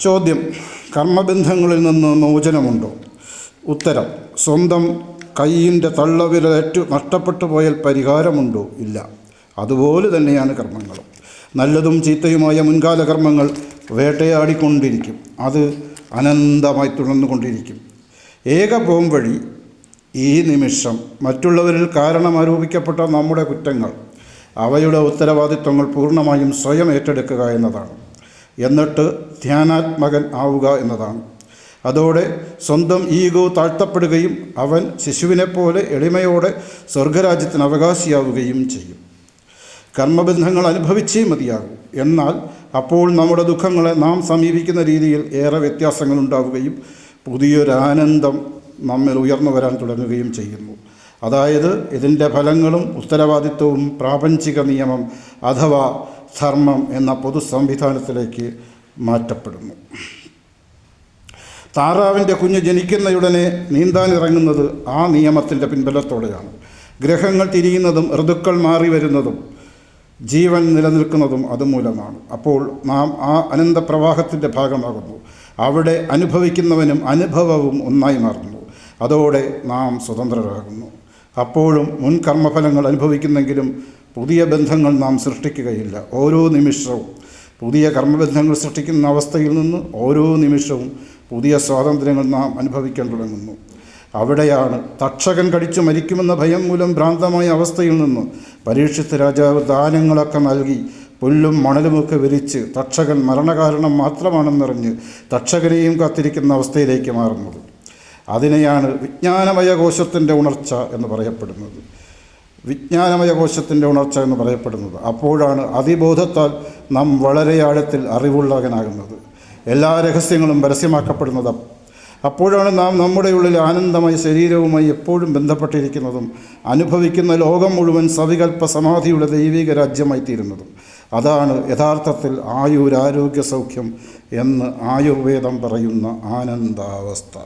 ചോദ്യം. കർമ്മബന്ധങ്ങളിൽ നിന്ന് മോചനമുണ്ടോ? ഉത്തരം. സ്വന്തം കൈയിന്റെ തള്ളവിരലേറ്റു നഷ്ടപ്പെട്ടു പോയാൽ പരിഹാരമുണ്ടോ? ഇല്ല. അതുപോലെ തന്നെയാണ് കർമ്മങ്ങളും. നല്ലതും ചീത്തയുമായ മുൻകാല കർമ്മങ്ങൾ വേട്ടയാടിക്കൊണ്ടിരിക്കും. അത് അനന്തമായി തുടർന്നുകൊണ്ടിരിക്കും. ഏക പോം വഴി ഈ നിമിഷം മറ്റുള്ളവരിൽ കാരണം ആരോപിക്കപ്പെട്ട നമ്മുടെ കുറ്റങ്ങൾ അവയുടെ ഉത്തരവാദിത്വങ്ങൾ പൂർണമായും സ്വയം ഏറ്റെടുക്കുക എന്നതാണ്. എന്നിട്ട് ധ്യാനാത്മകൻ ആവുക എന്നതാണ്. അതോടെ സ്വന്തം ഈഗോ താഴ്ത്തപ്പെടുകയും അവൻ ശിശുവിനെപ്പോലെ എളിമയോടെ സ്വർഗരാജ്യത്തിന് അവകാശിയാവുകയും ചെയ്യും. കർമ്മബന്ധങ്ങൾ അനുഭവിച്ചേ മതിയാകും. എന്നാൽ അപ്പോൾ നമ്മുടെ ദുഃഖങ്ങളെ നാം സമീപിക്കുന്ന രീതിയിൽ ഏറെ വ്യത്യാസങ്ങൾ ഉണ്ടാവുകയും പുതിയൊരു ആനന്ദം നമ്മിൽ ഉയർന്നു വരാൻ തുടങ്ങുകയും ചെയ്യുന്നു. അതായത് ഇതിന്റെ ഫലങ്ങളും ഉത്തരവാദിത്വവും പ്രാപഞ്ചിക നിയമം അഥവാ ധർമ്മം എന്ന പൊതു സംവിധാനത്തിലേക്ക് മാറ്റപ്പെടുന്നു. താറാവിന്റെ കുഞ്ഞ് ജനിക്കുന്നയുടനെ നീന്താനിറങ്ങുന്നത് ആ നിയമത്തിന്റെ പിൻബലത്തോടെയാണ്. ഗ്രഹങ്ങൾ തിരിയുന്നതും ഋതുക്കൾ മാറി വരുന്നതും ജീവൻ നിലനിൽക്കുന്നതും അതുമൂലമാണ്. അപ്പോൾ നാം ആ അനന്തപ്രവാഹത്തിന്റെ ഭാഗമാകുന്നു. അവിടെ അനുഭവിക്കുന്നവനും അനുഭവവും ഒന്നായി മാറുന്നു. അതോടെ നാം സ്വതന്ത്രരാകുന്നു. അപ്പോഴും മുൻകർമ്മഫലങ്ങൾ അനുഭവിക്കുന്നെങ്കിലും പുതിയ ബന്ധങ്ങൾ നാം സൃഷ്ടിക്കുകയില്ല. ഓരോ നിമിഷവും പുതിയ കർമ്മബന്ധങ്ങൾ സൃഷ്ടിക്കുന്ന അവസ്ഥയിൽ നിന്ന് ഓരോ നിമിഷവും പുതിയ സ്വാതന്ത്ര്യങ്ങൾ നാം അനുഭവിക്കാൻ തുടങ്ങുന്നു. അവിടെയാണ് തക്ഷകൻ കടിച്ചു മരിക്കുമെന്ന ഭയം മൂലം ഭ്രാന്തമായ അവസ്ഥയിൽ നിന്ന് പരീക്ഷിത്ത് രാജാവ് ദാനങ്ങളൊക്കെ നൽകി പുല്ലും മണലുമൊക്കെ വിരിച്ച് തക്ഷകൻ മരണകാരണം മാത്രമാണെന്നറിഞ്ഞ് തക്ഷകനെയും കാത്തിരിക്കുന്ന അവസ്ഥയിലേക്ക് മാറുന്നത്. അതിനെയാണ് വിജ്ഞാനമയ കോശത്തിന്റെ ഉണർച്ച എന്ന് പറയപ്പെടുന്നത്. വിജ്ഞാനമയ കോശത്തിന്റെ ഉണർച്ച എന്ന് പറയപ്പെടുന്നത്. അപ്പോഴാണ് അതിബോധത്താൽ നാം വളരെ ആഴത്തിൽ അറിവുള്ളവനാകുന്നത്. എല്ലാ രഹസ്യങ്ങളും പരസ്യമാക്കപ്പെടുന്നത്. അപ്പോഴാണ് നാം നമ്മുടെ ഉള്ളിൽ ആനന്ദമായ ശരീരവുമായി എപ്പോഴും ബന്ധപ്പെട്ടിരിക്കുന്നതും അനുഭവിക്കുന്ന ലോകം മുഴുവൻ സവികൽപ്പ സമാധിയുടെ ദൈവിക രാജ്യമായി തീരുന്നതും അതാണ് യഥാർത്ഥത്തിൽ ആയുരാരോഗ്യ സൗഖ്യം എന്ന് ആയുർവേദം പറയുന്ന ആനന്ദാവസ്ഥ.